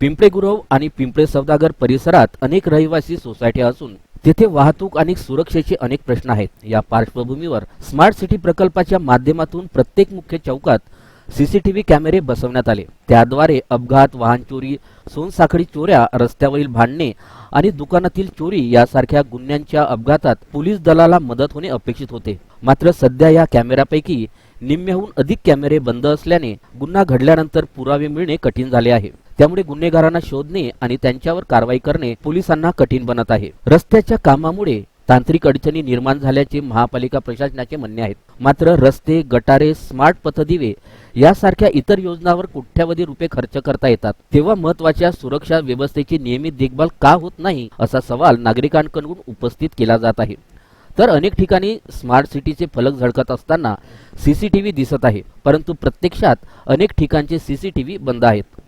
पिंपळे गुरव आणि पिंपळे सौदागर परिसरात अनेक रहिवासी सोसायट्या असून तेथे वाहतूक आणि सुरक्षेचे अनेक प्रश्न आहेत. या पार्श्वभूमीवर स्मार्ट सिटी प्रकल्पाच्या माध्यमातून प्रत्येक मुख्य चौकात सीसीटीव्ही कॅमेरे बसवण्यात आले. त्याद्वारे अपघात वाहन चोरी सोनसाखळी चोऱ्या रस्त्यावरील भांडणे आणि दुकानातील चोरी यासारख्या गुन्ह्यांच्या अपघातात पोलीस दलाला मदत होणे अपेक्षित होते. मात्र सध्या या कॅमेऱ्यापैकी निम्म्याहून अधिक कॅमेरे बंद असल्याने गुन्हा घडल्यानंतर पुरावे मिळणे कठीण झाले आहे. त्यामुळे गुन्हेगारांना शोधणे आणि त्यांच्यावर कारवाई करणे पोलिसांना कठीण बनत आहे. रस्त्याच्या कामामुळे तांत्रिक अडचणी निर्माण झाल्याचे महापालिका प्रशासनाचे म्हणणे आहेत मात्र रस्ते गटारे स्मार्ट पथदिवे यासारख्या इतर योजनांवर कोट्यावधी रुपये खर्च करता येतात. तेव्हा महत्त्वाच्या सुरक्षा व्यवस्थेची नियमित देखभाल का होत नाही असा सवाल नागरिकांकडून उपस्थित केला जात आहे. तर अनेक ठिकाणी स्मार्ट सिटीचे फलक झळकत असताना सीसीटीव्ही दिसत आहे. परंतु प्रत्यक्षात अनेक ठिकाणचे सीसीटीव्ही बंद आहेत.